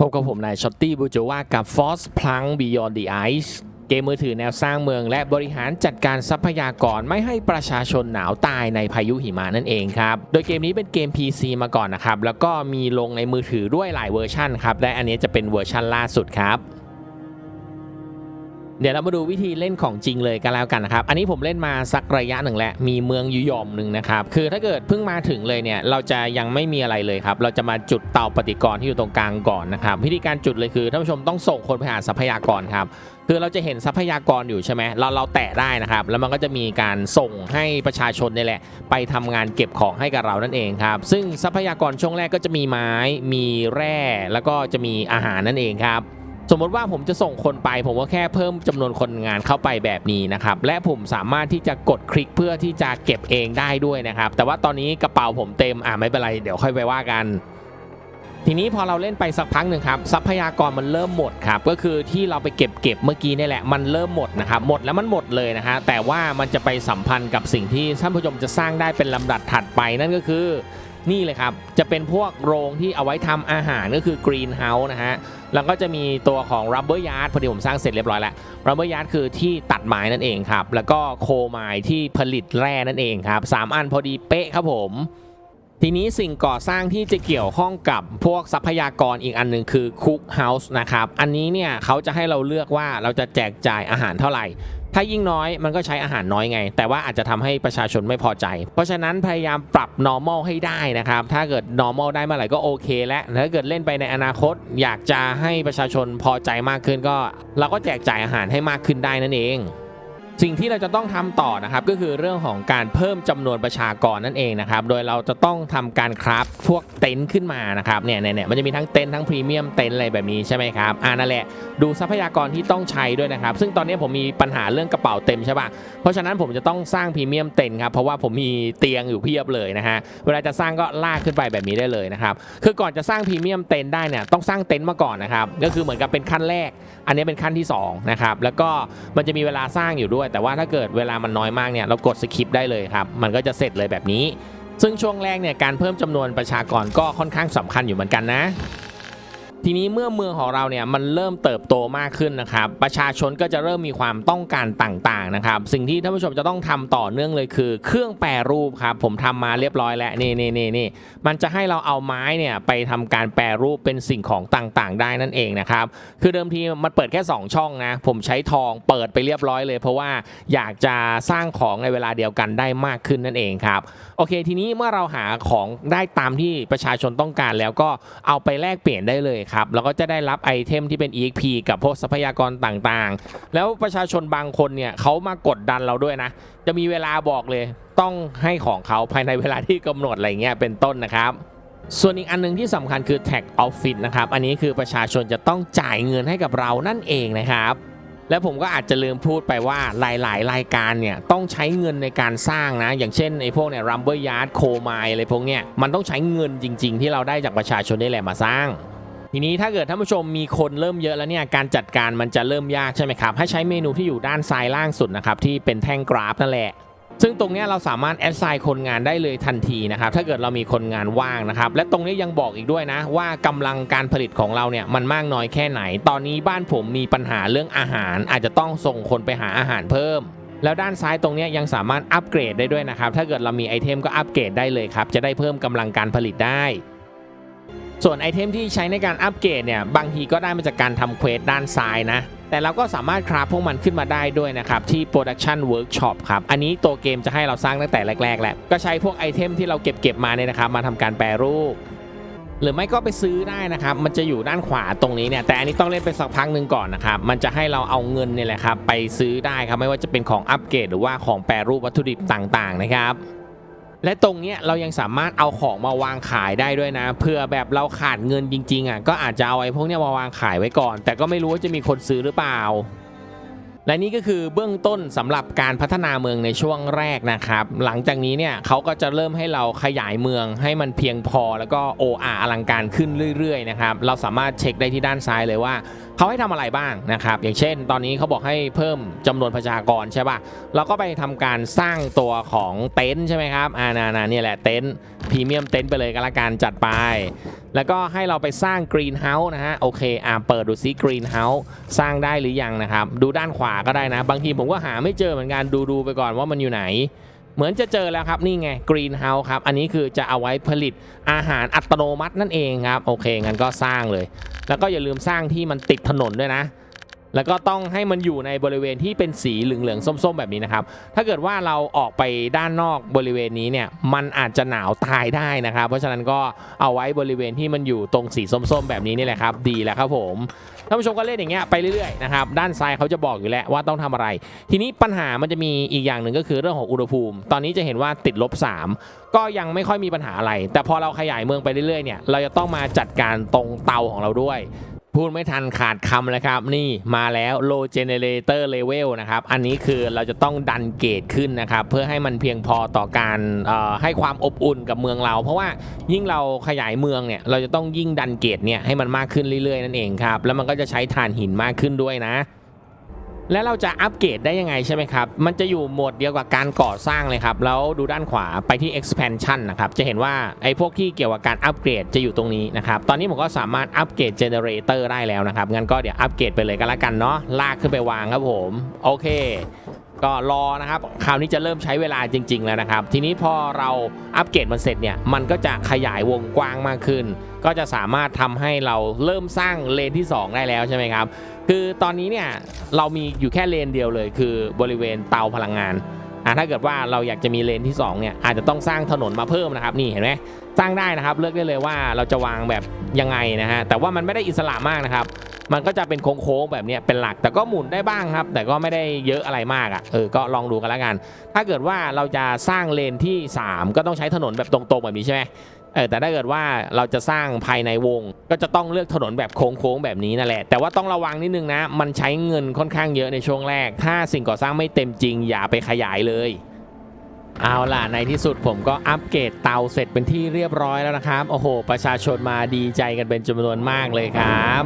พบกับผมนายช็อตตี้บูโจว่ากับ Force Plunk Beyond the Ice เกมมือถือแนวสร้างเมืองและบริหารจัดการทรัพยากรไม่ให้ประชาชนหนาวตายในพายุหิมะนั่นเองครับ โดยเกมนี้เป็นเกม PC มาก่อนนะครับ แล้วก็มีลงในมือถือด้วยหลายเวอร์ชันครับ และอันนี้จะเป็นเวอร์ชันล่าสุดครับ เดี๋ยวเรามาดูวิธีเล่นของจริงเลยกันแล้วกันนะครับ อันนี้ผมเล่นมาสักระยะหนึ่งแล้ว มีเมืองยุยอมหนึ่งนะครับ คือถ้าเกิดเพิ่งมาถึงเลยเนี่ย เราจะยังไม่มีอะไรเลยครับ เราจะมาจุดเตาปฏิกรณ์ที่อยู่ตรงกลางก่อนนะครับ วิธีการจุดเลยคือท่านผู้ชมต้องส่งคนไปหาทรัพยากรครับคือเราจะเห็นทรัพยากรอยู่ใช่ไหมเราเราแตะได้นะครับ แล้วมันก็จะมีการส่งให้ประชาชนนี่แหละ ไปทำงานเก็บของให้กับเรานั่นเองครับ ซึ่งทรัพยากรช่วงแรกก็จะมีไม้ มีแร่ แล้วก็จะมีอาหารนั่นเองครับ สมมติว่าผมจะส่งคนไป ผมก็แค่เพิ่มจำนวนคนงานเข้าไปแบบนี้นะครับ และผมสามารถที่จะกดคลิกเพื่อที่จะเก็บเองได้ด้วยนะครับ แต่ว่าตอนนี้กระเป๋าผมเต็มอะไม่เป็นไรเดี๋ยวค่อยไปว่ากัน ทีนี้พอเราเล่นไปสักพักหนึ่งครับทรัพยากรมันเริ่มหมดครับก็คือที่เราไปเก็บเก็บเมื่อกี้นี่แหละมันเริ่มหมดนะครับหมดแล้วมันหมดเลยนะฮะแต่ว่ามันจะไปสัมพันธ์กับสิ่งที่ท่านผู้ชมจะสร้างได้เป็นลำดับถัดไปนั่นก็คือ นี่เลยครับ จะเป็นพวกโรงที่เอาไว้ทำอาหารก็คือกรีนเฮาส์นะฮะ แล้วก็จะมีตัวของ rubber yard พอดีผมสร้างเสร็จเรียบร้อยแล้ว rubber yard คือที่ตัดไม้นั่นเองครับ แล้วก็โคไมล์ที่ผลิตแร่นั่นเองครับสามอันพอดีเป๊ะครับผม ทีนี้สิ่งก่อสร้างที่จะเกี่ยวข้องกับพวกทรัพยากรอีกอันหนึ่งคือคุกเฮาส์นะครับ อันนี้เนี่ยเขาจะให้เราเลือกว่าเราจะแจกจ่ายอาหารเท่าไหร่ ถ้ายิ่งน้อยมันก็ใช้อาหารน้อยไง แต่ว่าอาจจะทำให้ประชาชนไม่พอใจ เพราะฉะนั้นพยายามปรับ normal ให้ได้นะครับ ถ้าเกิด normal ได้เมื่อไหร่ก็โอเคแล้วถ้าเกิดเล่นไปในอนาคต อยากจะให้ประชาชนพอใจมากขึ้นก็ เราก็แจกจ่ายอาหารให้มากขึ้นได้นั่นเอง สิ่งที่เราจะต้องทำต่อนะครับก็คือเรื่องของการเพิ่มจำนวนประชากรนั่นเองนะครับโดยเราจะต้องทำการคราฟพวกเต็นท์ขึ้นมานะครับเนี่ยเนี่ยเนี่ยมันจะมีทั้งเต็นท์ทั้งพรีเมียมเต็นท์อะไรแบบนี้ใช่ไหมครับอ่านั่นแหละดูทรัพยากรที่ต้องใช้ด้วยนะครับ ซึ่งตอนนี้ผมมีปัญหาเรื่องกระเป๋าเต็มใช่ปะเพราะฉะนั้นผมจะต้องสร้างพรีเมียมเต็นท์ครับเพราะว่าผมมีเตียงอยู่เพียบเลยนะฮะเวลาจะสร้างก็ลากขึ้นไปแบบนี้ได้เลยนะครับคือก่อนจะสร้างพรีเมียมเต็นท์ได้เนี่ยต้องสร้างเต็นท์มาก่อนนะครับก็คือเหมือนกับเป็นขั้นแรก อันนี้เป็นขั้นที่สองนะครับแล้วก็มันจะมีเวลาสร้างอยู่ด้วยแต่ว่าถ้าเกิดเวลามันน้อยมากเนี่ยเรากดสคิปได้เลยครับ มันก็จะเสร็จเลยแบบนี้ ซึ่งช่วงแรกเนี่ยการเพิ่มจำนวนประชากรก็ค่อนข้างสำคัญอยู่เหมือนกันนะ ทีนี้เมื่อเมืองของเราเนี่ยมันเริ่มเติบโตมากขึ้นนะครับ ประชาชนก็จะเริ่มมีความต้องการต่างๆนะครับ สิ่งที่ท่านผู้ชมจะต้องทำต่อเนื่องเลยคือ เครื่องแปรรูปครับผมทำมาเรียบร้อยแล้วนี่นี่นี่นี่มันจะให้เราเอาไม้เนี่ยไปทำการแปรรูปเป็นสิ่งของต่างๆ ได้นั่นเองนะครับคือเดิมทีมันเปิดแค่ 2 ช่องนะผมใช้ทองเปิดไปเรียบร้อยเลย เพราะว่าอยากจะสร้างของในเวลาเดียวกันได้มากขึ้นนั่นเองครับโอเค ทีนี้เมื่อเราหาของได้ตามที่ประชาชนต้องการแล้วก็เอาไปแลกเปลี่ยนได้เลยครับแล้วก็จะได้รับไอเทมที่เป็น EXP กับพวกทรัพยากรต่างๆ แล้วประชาชนบางคนเนี่ยเขามากดดันเราด้วยนะ จะมีเวลาบอกเลยต้องให้ของเขาภายในเวลาที่กำหนดอะไรเงี้ยเป็นต้นนะครับส่วนอีกอันหนึงที่สำคัญคือ Tag Office นะครับ อันนี้คือประชาชนจะต้องจ่ายเงินให้กับเรานั่นเองนะครับ และผมก็อาจจะลืมพูดไปว่าหลาย ๆ รายการเนี่ยต้องใช้เงินในการสร้างนะ อย่างเช่นไอ้พวกเนี่ยรัมเบอร์ยาร์ดโคไมอะไรพวกเนี้ยมันต้องใช้เงินจริง ๆ ที่เราได้จากประชาชนนี่แหละมาสร้าง ทีนี้ถ้าเกิดท่านผู้ชมมีคนเริ่มเยอะแล้วเนี่ยการจัดการมันจะเริ่มยากใช่ไหมครับให้ใช้เมนูที่อยู่ด้านซ้ายล่างสุดนะครับที่เป็นแท่งกราฟนั่นแหละซึ่งตรงนี้เราสามารถแอดไซน์คนงานได้เลยทันทีนะครับถ้าเกิดเรามีคนงานว่างนะครับและตรงนี้ยังบอกอีกด้วยนะ ว่ากำลังการผลิตของเราเนี่ยมันมากน้อยแค่ไหน ตอนนี้บ้านผมมีปัญหาเรื่องอาหาร อาจจะต้องส่งคนไปหาอาหารเพิ่ม แล้วด้านซ้ายตรงนี้ยังสามารถอัปเกรดได้ด้วยนะครับถ้าเกิดเรามีไอเทมก็อัปเกรดได้เลยครับจะได้เพิ่มกำลังการผลิตได้ ส่วนไอเทมที่ใช้ในการอัปเกรดเนี่ยบางทีก็ได้มาจากการทำเควสด้านซ้ายนะ แต่เราก็สามารถคราฟพวกมันขึ้นมาได้ด้วยนะครับ ที่ Production Workshop ครับ อันนี้ตัวเกมจะให้เราสร้างตั้งแต่แรกๆแหละก็ใช้พวกไอเทมที่เราเก็บเก็บมาเนี่ยนะครับมาทำการแปรรูปหรือไม่ก็ไปซื้อได้นะครับ มันจะอยู่ด้านขวาตรงนี้เนี่ย แต่อันนี้ต้องเล่นไปสักพักหนึ่งก่อนนะครับ มันจะให้เราเอาเงินเนี่ยแหละครับ ไปซื้อได้ครับ ไม่ว่าจะเป็นของอัปเกรดหรือว่าของแปรรูปวัตถุดิบต่างๆนะครับ และตรงเนี้ยเรายังสามารถเอาของมาวางขายได้ด้วยนะเผื่อแบบเราขาดเงินจริงๆอะก็อาจจะเอาไอ้พวกเนี้ยมาวางขายไว้ก่อน แต่ก็ไม่รู้ว่าจะมีคนซื้อหรือเปล่า และนี่ก็คือเบื้องต้นสำหรับการพัฒนาเมืองในช่วงแรกนะครับ หลังจากนี้เนี่ยเขาก็จะเริ่มให้เราขยายเมืองให้มันเพียงพอแล้วก็โออาอลังการขึ้นเรื่อยๆนะครับเราสามารถเช็คได้ที่ด้านซ้ายเลยว่าเขาให้ทำอะไรบ้างนะครับ อย่างเช่น ตอนนี้เขาบอกให้เพิ่มจำนวนประชากรใช่ป่ะเราก็ไปทำการสร้างตัวของเต็นท์ใช่ไหมครับอ่านานาเนี่ยแหละเต็นท์พรีเมียมเต็นท์ไปเลยก็แล้วกันจัดไป แล้วก็ให้เราไปสร้างกรีนเฮาส์นะฮะโอเคอ่าเปิดดูซิกรีนเฮาส์สร้างได้หรือยังนะครับดูด้านขวาก็ได้นะ บางทีผมก็หาไม่เจอเหมือนกันดูดูๆไปก่อนว่ามันอยู่ไหน เหมือนจะเจอแล้วครับนี่ไงกรีนเฮาส์ครับอันนี้คือจะเอาไว้ผลิตอาหารอัตโนมัตินั่นเองครับโอเคงั้นก็สร้างเลย แล้วก็อย่าลืมสร้างที่มันติดถนนด้วยนะ แล้วก็ต้องให้มันอยู่ในบริเวณที่เป็นสีเหลืองๆส้ม ๆ แบบนี้นะครับ ถ้าเกิดว่าเราออกไปด้านนอกบริเวณนี้เนี่ยมันอาจจะหนาวตายได้นะครับ เพราะฉะนั้นก็เอาไว้บริเวณที่มันอยู่ตรงสีส้ม ๆ แบบนี้นี่แหละครับ ดีแล้วครับผมท่านผู้ชมก็เล่นอย่างเงี้ยไปเรื่อยๆนะครับด้านซ้ายเขาจะบอกอยู่แล้วว่าต้องทำอะไร ทีนี้ปัญหามันจะมีอีกอย่างหนึ่งก็คือเรื่องของอุณหภูมิ ตอนนี้จะเห็นว่าติดลบ 3 ก็ยังไม่ค่อยมีปัญหาอะไร แต่พอเราขยายเมืองไปเรื่อยๆเนี่ยเราจะต้องมาจัดการตรงเตาของเราด้วย พูดไม่ทันขาดคำเลยครับ นี่มาแล้ว low generator level นะครับ อันนี้คือเราจะต้องดันเกตขึ้นนะครับ เพื่อให้มันเพียงพอต่อการให้ความอบอุ่นกับเมืองเรา เพราะว่ายิ่งเราขยายเมืองเนี่ย เราจะต้องยิ่งดันเกตเนี่ยให้มันมากขึ้นเรื่อยๆนั่นเองครับ แล้วมันก็จะใช้ถ่านหินมากขึ้นด้วยนะ แล้วเราจะอัปเกรดได้ยังไงใช่ไหมครับ มันจะอยู่โหมดเดียวกับการก่อสร้างเลยครับ แล้วดูด้านขวาไปที่ expansion นะครับ จะเห็นว่าไอ้พวกที่เกี่ยวกับการอัปเกรดจะอยู่ตรงนี้นะครับ ตอนนี้ผมก็สามารถอัปเกรด generator ได้แล้วนะครับ งั้นก็เดี๋ยวอัปเกรดไปเลยกันละกันเนาะ ลากขึ้นไปวางครับผม โอเค ก็รอนะครับ คราวนี้จะเริ่มใช้เวลาจริง ๆ แล้วนะครับ ทีนี้พอเราอัปเกรดมันเสร็จเนี่ย มันก็จะขยายวงกว้างมากขึ้น ก็จะสามารถทำให้เราเริ่มสร้างเลนที่ 2 ได้แล้วใช่ไหมครับ คือตอนนี้เนี่ยเรามีอยู่แค่เลนเดียวเลย คือบริเวณเตาพลังงานอะถ้าเกิดว่าเราอยากจะมีเลนที่2เนี่ยอาจจะต้องสร้างถนนมาเพิ่มนะครับนี่เห็นไหมสร้างได้นะครับเลือกได้เลยว่าเราจะวางแบบยังไงนะฮะแต่ว่ามันไม่ได้อิสระมากนะครับ มันก็จะเป็นโค้งๆแบบนี้เป็นหลัก แต่ก็หมุนได้บ้างครับ แต่ก็ไม่ได้เยอะอะไรมากอะเออก็ลองดูกันล้วกัน ถ้าเกิดว่าเราจะสร้างเลนที่ 3 ก็ต้องใช้ถนนแบบตรงๆแบบนี้ใช่ไหมเออแต่ถ้าเกิดว่าเราจะสร้างภายในวง ก็จะต้องเลือกถนนแบบโค้งๆแบบนี้นั่นแหละ แต่ว่าต้องระวังนิดนึงนะ มันใช้เงินค่อนข้างเยอะในช่วงแรก ถ้าสิ่งก่อสร้างไม่เต็มจริงอย่าไปขยายเลยเอาล่ะ ในที่สุดผมก็อัปเกรดเตาเสร็จเป็นที่เรียบร้อยแล้วนะครับ โอ้โห ประชาชนมาดีใจกันเป็นจำนวนมากเลยครับ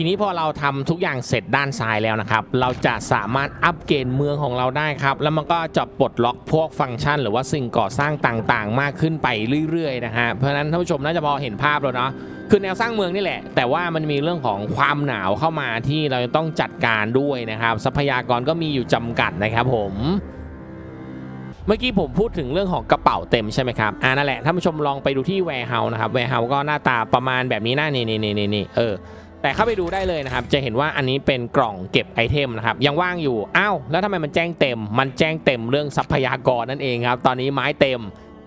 ทีนี้พอเราทำทุกอย่างเสร็จด้านซ้ายแล้วนะครับ เราจะสามารถอัปเกรดเมืองของเราได้ครับ แล้วมันก็จะปลดล็อกพวกฟังก์ชัน หรือว่าสิ่งก่อสร้างต่างๆ มากขึ้นไปเรื่อยๆนะฮะเพราะฉะนั้นท่านผู้ชมน่าจะพอเห็นภาพแล้วเนาะคือแนวสร้างเมืองนี่แหละ แต่ว่ามันมีเรื่องของความหนาวเข้ามาที่เราจะต้องจัดการด้วยนะครับ ทรัพยากรก็มีอยู่จำกัดนะครับผมเมื่อกี้ผมพูดถึงเรื่องของกระเป๋าเต็มใช่ไหมครับ อ่านั่นแหละท่านผู้ชมลองไปดูที่ warehouse นะครับ warehouse ก็หน้าตาประมาณแบบนี้นะนี่นี่นี่นี่นี่เออ แต่เข้าไปดูได้เลยนะครับ จะเห็นว่าอันนี้เป็นกล่องเก็บไอเทมนะครับ ยังว่างอยู่ อ้าว แล้วทำไมมันแจ้งเต็ม มันแจ้งเต็มเรื่องทรัพยากรนั่นเองครับ ตอนนี้ไม้เต็ม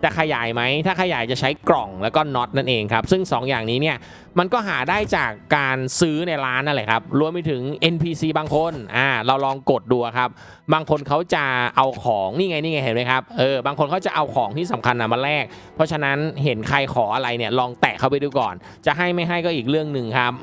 จะขยายไหม ถ้าขยายจะใช้กล่องแล้วก็น็อตนั่นเองครับ ซึ่ง 2 อย่างนี้เนี่ย มันก็หาได้จากการซื้อในร้านนั่นแหละครับ รวมไปถึง NPC บางคน อ่า เราลองกดดูครับ บางคนเขาจะเอาของ นี่ไง นี่ไง เห็นไหมครับ เออ บางคนเขาจะเอาของที่สำคัญนะมาแลก เพราะฉะนั้นเห็นใครขออะไรเนี่ย ลองแตะเข้าไปดูก่อน จะให้ไม่ให้ก็อีกเรื่องหนึ่งครับ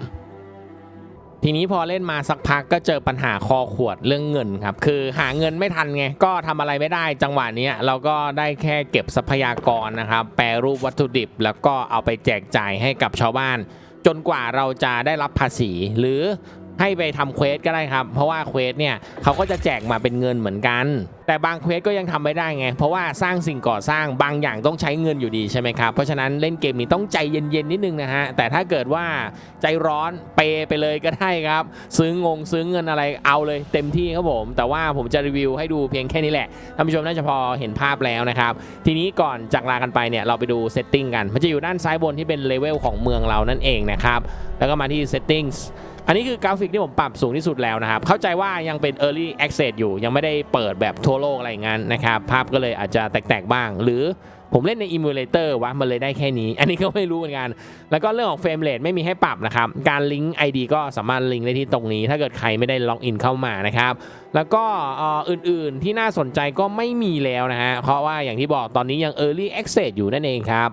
ทีนี้พอเล่นมาสักพักก็เจอปัญหาคอขวดเรื่องเงินครับ คือหาเงินไม่ทันไง ก็ทำอะไรไม่ได้จังหวะนี้เราก็ได้แค่เก็บทรัพยากรนะครับ แปรรูปวัตถุดิบ แล้วก็เอาไปแจกจ่ายให้กับชาวบ้าน จนกว่าเราจะได้รับภาษีหรือ ให้ไปทำเควสก็ได้ครับ เพราะว่าเควสเนี่ยเขาก็จะแจกมาเป็นเงินเหมือนกัน แต่บางเควสก็ยังทำไม่ได้ไง เพราะว่าสร้างสิ่งก่อสร้างบางอย่างต้องใช้เงินอยู่ดีใช่ไหมครับ เพราะฉะนั้นเล่นเกมนี้ต้องใจเย็นๆนิดนึงนะฮะ แต่ถ้าเกิดว่าใจร้อนเปยไปเลยก็ได้ครับ ซื้องงซื้อเงินอะไรเอาเลยเต็มที่ครับผม แต่ว่าผมจะรีวิวให้ดูเพียงแค่นี้แหละท่านผู้ชมน่าจะพอเห็นภาพแล้วนะครับ ทีนี้ก่อนจากลากันไปเนี่ยเราไปดูเซตติ้งกัน มันจะอยู่ด้านซ้ายบนที่เป็นเลเวลของเมืองเรานั่นเองนะครับ แล้วก็มาที่ settings อันนี้คือกราฟิกที่ผมปรับสูงที่สุดแล้วนะครับ เข้าใจว่ายังเป็น early access อยู่ ยังไม่ได้เปิดแบบทั่วโลกอะไรงั้นนะครับ ภาพก็เลยอาจจะแตกๆบ้าง หรือผมเล่นใน emulator วะ มันเลยได้แค่นี้ อันนี้ก็ไม่รู้เหมือนกัน แล้วก็เรื่องของเฟรมเรทไม่มีให้ปรับนะครับ การลิงก์ ID ก็สามารถลิงก์ได้ที่ตรงนี้ ถ้าเกิดใครไม่ได้ล็อกอินเข้ามานะครับ แล้วก็อื่นๆที่น่าสนใจก็ไม่มีแล้วนะฮะ เพราะว่าอย่างที่บอกตอนนี้ยัง early access อยู่นั่นเองครับ